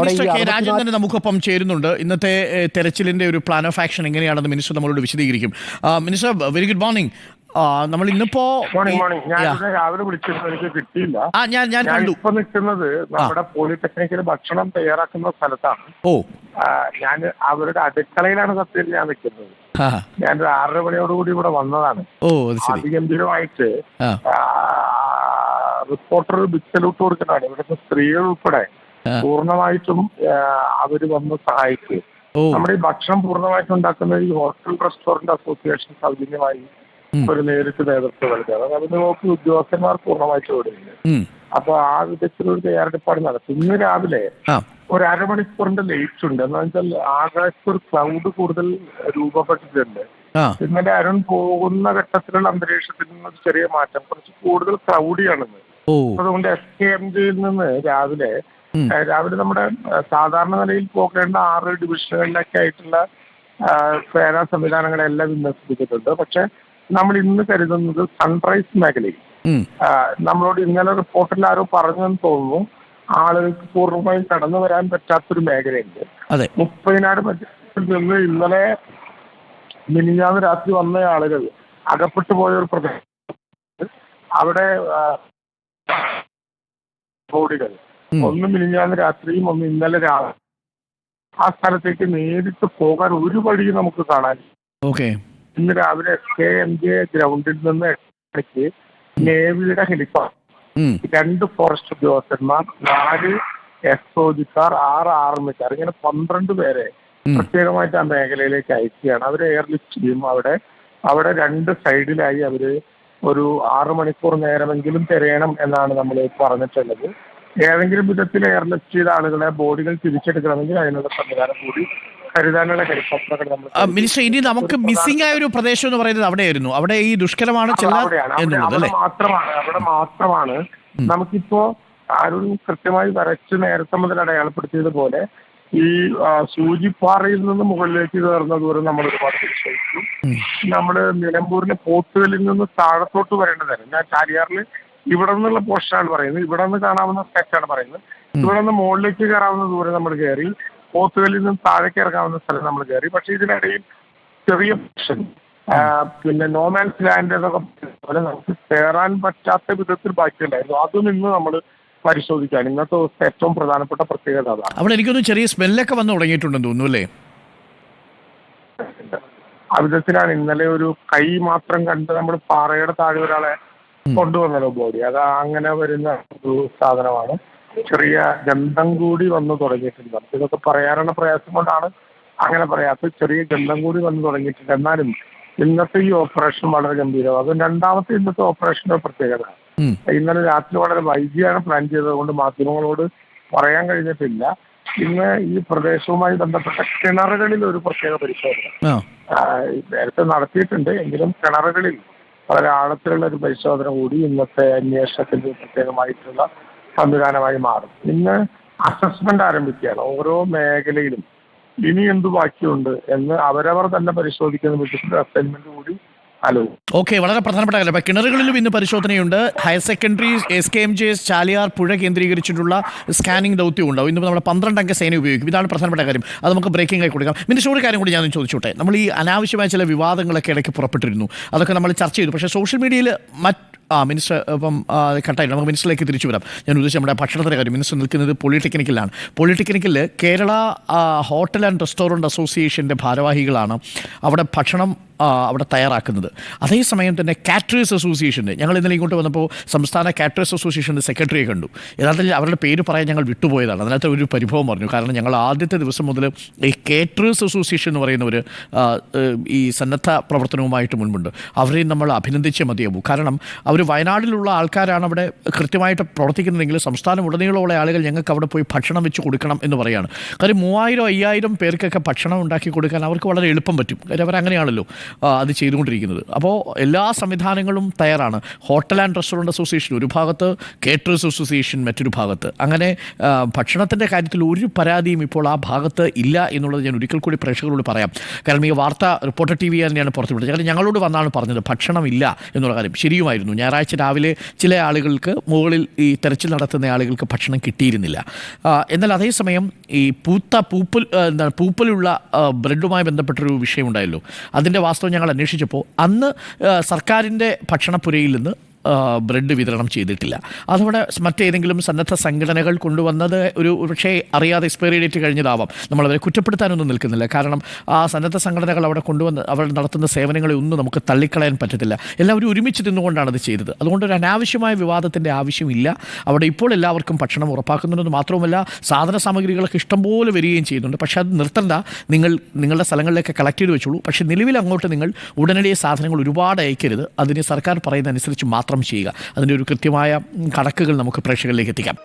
Minister K Rajendran നമുക്കൊപ്പം ചേരുന്നുണ്ട്. ഇന്നത്തെ തെരച്ചിലിന്റെ ഒരു പ്ലാൻ ഓഫ് ആക്ഷൻ എങ്ങനെയാണെന്ന് മിനിസ്റ്റർ നമ്മളോട് വിശദീകരിക്കും. മിനിസ്റ്റർ വെരി ഗുഡ് മോർണിംഗ് നമ്മൾ ഇന്നിപ്പോ രാവിലെ വിളിച്ചിരുന്നു. എനിക്ക് കിട്ടിയില്ല. ആ ഞാൻ ഞാൻ കണ്ടു. ഇപ്പൊ നിൽക്കുന്നത് നമ്മുടെ പോളിടെക്നിക്കിൽ ഭക്ഷണം തയ്യാറാക്കുന്ന സ്ഥലത്താണ്. ഓ. ഞാൻ അവരുടെ അടുക്കളയിലാണ് സത്യത്തിൽ ഞാൻ നിൽക്കുന്നത്. ഞാൻ ഒരു ആറര മണിയോടുകൂടി ഇവിടെ വന്നതാണ്. ഓ അതിഗംഭീരമായിട്ട് റിപ്പോർട്ടർ ബിച്ചലൂട്ട് കൊടുക്കുന്നതാണ്. ഇവിടുത്തെ സ്ത്രീകൾ ഉൾപ്പെടെ. പൂർണമായിട്ടും അവർ അവർ വന്ന് സഹായിച്ചു. നമ്മുടെ ഈ ഭക്ഷണം പൂർണമായിട്ടും ഉണ്ടാക്കുന്ന ഈ ഹോട്ടൽ റെസ്റ്റോറന്റ് അസോസിയേഷൻ സൗജന്യമായി ഒരു നേരിട്ട് നേതൃത്വം നൽകുക അതിന് നോക്കി ഉദ്യോഗസ്ഥന്മാർ പൂർണമായിട്ട് ഇവിടെയുണ്ട്. അപ്പൊ ആ വിധത്തിലൊരു തയ്യാറെടുപ്പാട് നടത്തും ഇന്ന് രാവിലെ ഒരു അരമണിക്കൂറിന്റെ ലേറ്റ് ഉണ്ട്. എന്ന് വെച്ചാൽ ആകാശത്ത് ഒരു ക്ലൗഡ് കൂടുതൽ രൂപപ്പെട്ടിട്ടുണ്ട്. ഇന്നലെ അരുൺ പോകുന്ന ഘട്ടത്തിലുള്ള അന്തരീക്ഷത്തിൽ നിന്ന് ചെറിയ മാറ്റം. കുറച്ച് കൂടുതൽ ക്ലൗഡിയാണെന്ന് അതുകൊണ്ട് എസ് കെ എം ജിയിൽ നിന്ന് രാവിലെ രാവിലെ നമ്മുടെ സാധാരണ നിലയിൽ പോകേണ്ട ആറ് ഡിവിഷനുകളിലൊക്കെ ആയിട്ടുള്ള സേനാ സംവിധാനങ്ങളെല്ലാം വിന്യസിപ്പിച്ചിട്ടുണ്ട്. പക്ഷെ നമ്മൾ ഇന്ന് കരുതുന്നത് സൺറൈസ് മേഖലയിൽ. നമ്മളോട് ഇന്നലെ റിപ്പോർട്ടിൽ ആരോ പറഞ്ഞെന്ന് തോന്നുന്നു. ആളുകൾക്ക് പൂർണമായും കടന്നു വരാൻ പറ്റാത്തൊരു മേഖലയുണ്ട്. മുപ്പതിനായിരം നിന്ന് ഇന്നലെ മിനിഞ്ഞാന്ന് രാത്രി വന്ന ആളുകൾ അകപ്പെട്ടു പോയ ഒരു പ്രദേശം അവിടെ ബോഡികൾ. ഒന്ന് മിനിഞ്ഞാന്ന് രാത്രിയും ഒന്ന് ഇന്നലെ രാവിലെ ആ സ്ഥലത്തേക്ക് നേരിട്ട് പോകാൻ ഒരു വഴി നമുക്ക് കാണാൻ ഓക്കെ. ഇന്ന് രാവിലെ എസ് കെ എം ജെ ഗ്രൗണ്ടിൽ നിന്ന് ഇടയ്ക്ക് നേവിയുടെ ഹെലികോപ്റ്റർ രണ്ട് ഫോറസ്റ്റ് ഉദ്യോഗസ്ഥന്മാർ നാല് എസ് ഒജിക്കാർ ആറ് ആർമിക്കാർ ഇങ്ങനെ പന്ത്രണ്ട് പേരെ. പ്രത്യേകമായിട്ട് ആ മേഖലയിലേക്ക് അയക്കുകയാണ്. അവർ എയർലിഫ്റ്റ് ചെയ്യും അവിടെ അവിടെ രണ്ട് സൈഡിലായി അവർ ഒരു ആറ് മണിക്കൂർ നേരമെങ്കിലും തിരയണം എന്നാണ് നമ്മൾ പറഞ്ഞിട്ടുള്ളത്. ഏതെങ്കിലും വിധത്തിൽ എയർലിഫ്റ്റ് ചെയ്ത ആളുകളെ ബോഡികൾ തിരിച്ചെടുക്കണമെങ്കിൽ അതിനുള്ള സംവിധാനം കൂടി മിനിസ്റ്റർ ഇനി നമുക്ക് മിസ്സിംഗ് ആയ ഒരു പ്രദേശം എന്ന് പറയുന്നത് അവിടെയായിരുന്നു. അവിടെ ഈ ദുഷ്കരമാണ് മാത്രമാണ് അവിടെ മാത്രമാണ്. നമുക്കിപ്പോ ആരും കൃത്യമായി വരച്ച് നേരത്തെ മുതൽ അടയാളപ്പെടുത്തിയതുപോലെ ഈ സൂചിപ്പാറയിൽ നിന്ന് മുകളിലേക്ക് കയറുന്ന ദൂരം നമ്മൾ ഒരുപാട് പരിശോധിച്ചു നമ്മൾ നിലമ്പൂരിലെ പോത്തുകളിൽ നിന്ന് താഴത്തോട്ട് വരേണ്ടതായിരുന്നു. ഞാൻ ചാലിയാറിൽ ഇവിടെ നിന്നുള്ള പോസ്റ്റാണ് പറയുന്നത്. ഇവിടെ നിന്ന് കാണാവുന്ന സ്കെച്ചാണ് പറയുന്നത്. ഇവിടെ നിന്ന് മുകളിലേക്ക് കയറാവുന്ന ദൂരം നമ്മൾ കയറി പോത്തുകലിൽ നിന്ന് താഴേക്ക് ഇറങ്ങാവുന്ന സ്ഥലം നമ്മൾ കയറി പക്ഷെ ഇതിനിടയിൽ ചെറിയ പ്രശ്നം. പിന്നെ നോമാൻസ് ലാൻഡ് എന്നൊക്കെ പോലെ നമുക്ക് കയറാൻ പറ്റാത്ത വിധത്തിൽ ബാക്കിയുണ്ടായിരുന്നു. അതും ഇന്ന് നമ്മൾ പരിശോധിക്കാൻ ഇന്നത്തെ ദിവസത്തെ ഏറ്റവും പ്രധാനപ്പെട്ട പ്രത്യേകത അതാണ്. അവിടെ എനിക്കൊന്നും ചെറിയ സ്മെല്ലൊക്കെ വന്നു തുടങ്ങിയിട്ടുണ്ടെന്ന് തോന്നുന്നു അല്ലേ? ആ വിധത്തിലാണ് ഇന്നലെ ഒരു കൈ മാത്രം കണ്ട് നമ്മൾ പാറയുടെ താഴെ ഒരാളെ കൊണ്ടുവന്നല്ലോ ബോഡി. അത് അങ്ങനെ വരുന്ന ഒരു സാധനമാണ്. ചെറിയ ഗന്ധം കൂടി വന്നു തുടങ്ങിയിട്ടുണ്ട്. ഇതൊക്കെ പറയാനുള്ള പ്രയാസം കൊണ്ടാണ് അങ്ങനെ പറയാത്ത ചെറിയ ഗന്ധം കൂടി വന്നു തുടങ്ങിയിട്ടുണ്ട്. എന്നാലും ഇന്നത്തെ ഈ ഓപ്പറേഷൻ വളരെ ഗംഭീരമാണ്. അത് രണ്ടാമത്തെ ഇന്നത്തെ ഓപ്പറേഷന്റെ പ്രത്യേകത. ഇന്നലെ രാത്രി വളരെ വൈകിയാണ് പ്ലാൻ ചെയ്തത്. കൊണ്ട് മാധ്യമങ്ങളോട് പറയാൻ കഴിഞ്ഞിട്ടില്ല. ഇന്ന് ഈ പ്രദേശവുമായി ബന്ധപ്പെട്ട കിണറുകളിൽ ഒരു പ്രത്യേക പരിശോധന. നേരത്തെ നടത്തിയിട്ടുണ്ട്. എങ്കിലും കിണറുകളിൽ വളരെ ആഴത്തിലുള്ള ഒരു പരിശോധന കൂടി ഇന്നത്തെ അന്വേഷണത്തിന്റെ പ്രത്യേകമായിട്ടുള്ള സംവിധാനമായി മാറും. ഇന്ന് അസസ്മെന്റ് ആരംഭിക്കുകയാണ്. ഓരോ മേഖലയിലും ഇനി എന്ത് ബാക്കിയുണ്ട് എന്ന് അവരവർ തന്നെ പരിശോധിക്കുന്ന വിധത്തിൽ അസൈൻമെന്റ് കൂടി ഓക്കെ വളരെ പ്രധാനപ്പെട്ട കാര്യം. കിണറുകളിലും ഇന്ന് പരിശോധനയുണ്ട്. Higher secondary S K M J S Chaliyar പുഴ കേന്ദ്രീകരിച്ചിട്ടുള്ള സ്കാനിംഗ് ദൗത്യം ഉണ്ടാവും. ഇന്ന് നമ്മുടെ പന്ത്രണ്ട് അംഗ സേന ഉപയോഗിക്കും. ഇതാണ് പ്രധാനപ്പെട്ട കാര്യം. അത് നമുക്ക് ബ്രേക്കിംഗ് ആയി കൊടുക്കാം. പിന്നെ ഒരു കാര്യം കൂടി ഞാൻ ചോദിച്ചോട്ടെ. നമ്മൾ ഈ അനാവശ്യമായ ചില വിവാദങ്ങളൊക്കെ ഇടയ്ക്ക് പുറപ്പെട്ടിരുന്നു. അതൊക്കെ നമ്മൾ ചർച്ച ചെയ്തു. പക്ഷേ സോഷ്യൽ മീഡിയയിൽ മറ്റ് ആ മിനിസ്റ്റർ ഇപ്പം കട്ടായില്ല. കട്ടായി നമുക്ക് മിനിസ്റ്ററിലേക്ക് തിരിച്ചു വരാം. ഞാൻ ഉദ്ദേശിച്ച നമ്മുടെ ഭക്ഷണത്തിന്റെ കാര്യം. മിനിസ്റ്റർ നിൽക്കുന്നത് പോളിടെക്നിക്കിലാണ്. പോളിടെക്നിക്കിൽ കേരള ഹോട്ടൽ ആൻഡ് റെസ്റ്റോറന്റ് അസോസിയേഷന്റെ ഭാരവാഹികളാണ് അവിടെ ഭക്ഷണം അവിടെ തയ്യാറാക്കുന്നത്. അതേസമയം തന്നെ കാറ്ററേഴ്സ് അസോസിയേഷന്റെ. ഞങ്ങൾ ഇന്നലെ ഇങ്ങോട്ട് വന്നപ്പോൾ സംസ്ഥാന കാറ്ററേഴ്സ് അസോസിയേഷന്റെ സെക്രട്ടറിയെ കണ്ടു. യഥാർത്ഥത്തിൽ അവരുടെ പേര് പറയാൻ ഞങ്ങൾ വിട്ടുപോയതാണ്. അതിനകത്ത് ഒരു പരിഭവം പറഞ്ഞു. കാരണം ഞങ്ങൾ ആദ്യത്തെ ദിവസം മുതൽ ഈ കാറ്ററേഴ്സ് അസോസിയേഷൻ എന്ന് പറയുന്നവർ ഈ സന്നദ്ധ പ്രവർത്തനവുമായിട്ട് മുൻപുണ്ട്. അവരെയും നമ്മൾ അഭിനന്ദിച്ചേ മതിയാവൂ. കാരണം അവർ വയനാട്ടിലുള്ള ആൾക്കാരാണ് അവിടെ കൃത്യമായിട്ട് പ്രവർത്തിക്കുന്നതെങ്കിൽ സംസ്ഥാനം ഉടനീളമുള്ള ആളുകൾ ഞങ്ങൾക്ക് അവിടെ പോയി ഭക്ഷണം വെച്ച് കൊടുക്കണം എന്ന് പറയാണ്. കാര്യം മൂവായിരം അയ്യായിരം പേർക്കൊക്കെ ഭക്ഷണം ഉണ്ടാക്കി കൊടുക്കാൻ അവർക്ക് വളരെ എളുപ്പം പറ്റും. കാര്യം അവരങ്ങനെയാണല്ലോ അത് ചെയ്തുകൊണ്ടിരിക്കുന്നത്. അപ്പോൾ എല്ലാ സംവിധാനങ്ങളും തയ്യാറാണ്. ഹോട്ടൽ ആൻഡ് റെസ്റ്റോറന്റ് അസോസിയേഷൻ ഒരു ഭാഗത്ത് കേറ്റേഴ്സ് അസോസിയേഷൻ മറ്റൊരു ഭാഗത്ത്. അങ്ങനെ ഭക്ഷണത്തിന്റെ കാര്യത്തിൽ ഒരു പരാതിയും ഇപ്പോൾ ആ ഭാഗത്ത് ഇല്ല എന്നുള്ളത് ഞാൻ ഒരിക്കൽ കൂടി പ്രേക്ഷകരോട് പറയാം. കാരണം ഈ വാർത്ത റിപ്പോർട്ടർ ടി വി തന്നെയാണ് പുറത്തുവിട്ടത്. കാരണം ഞങ്ങളോട് വന്നാണ് പറഞ്ഞത് ഭക്ഷണം ഇല്ല എന്നുള്ള കാര്യം. ശരിയുമായിരുന്നു. ഞാൻ ഞായറാഴ്ച രാവിലെ ചില ആളുകൾക്ക് മുകളിൽ ഈ തെരച്ചിൽ നടത്തുന്ന ആളുകൾക്ക് ഭക്ഷണം കിട്ടിയിരുന്നില്ല. എന്നാൽ അതേസമയം ഈ പൂത്ത പൂപ്പൽ എന്താണ് പൂപ്പലുള്ള ബ്രെഡുമായി ബന്ധപ്പെട്ടൊരു വിഷയമുണ്ടായല്ലോ അതിന്റെ വാസ്തവം ഞങ്ങൾ അന്വേഷിച്ചപ്പോൾ അന്ന് സർക്കാരിന്റെ ഭക്ഷണപ്പുരയിൽ നിന്ന് ബ്രെഡ് വിതരണം ചെയ്തിട്ടില്ല. അതവിടെ മറ്റേതെങ്കിലും സന്നദ്ധ സംഘടനകൾ കൊണ്ടുവന്നത് ഒരു പക്ഷേ അറിയാതെ എക്സ്പയറി ഡേറ്റ് കഴിഞ്ഞതാവാം. നമ്മളവരെ കുറ്റപ്പെടുത്താനൊന്നും നിൽക്കുന്നില്ല. കാരണം ആ സന്നദ്ധ സംഘടനകൾ അവിടെ കൊണ്ടുവന്ന് അവർ നടത്തുന്ന സേവനങ്ങളെ ഒന്നും നമുക്ക് തള്ളിക്കളയാൻ പറ്റത്തില്ല. എല്ലാവരും ഒരുമിച്ച് നിന്നുകൊണ്ടാണ് അത് ചെയ്തത്. അതുകൊണ്ട് ഒരു അനാവശ്യമായ വിവാദത്തിന്റെ ആവശ്യമില്ല. അവിടെ ഇപ്പോൾ എല്ലാവർക്കും ഭക്ഷണം ഉറപ്പാക്കുന്നുണ്ടെന്ന് മാത്രവുമല്ല സാധന സാമഗ്രികളൊക്കെ ഇഷ്ടംപോലെ വരികയും ചെയ്യുന്നുണ്ട്. പക്ഷേ അത് നിർത്തണ്ട. നിങ്ങൾ നിങ്ങളുടെ സ്ഥലങ്ങളിലേക്ക് കളക്ട് ചെയ്ത് വെച്ചോളൂ. പക്ഷേ നിലവിൽ അങ്ങോട്ട് നിങ്ങൾ ഉടനടി സാധനങ്ങൾ ഒരുപാട് അയക്കരുത്. അതിന് സർക്കാർ പറയുന്ന അനുസരിച്ച് ചെയ്യുക. അതിന്റെ ഒരു കൃത്യമായ കണക്കുകൾ നമുക്ക് പ്രേക്ഷകരിലേക്ക് എത്തിക്കാം.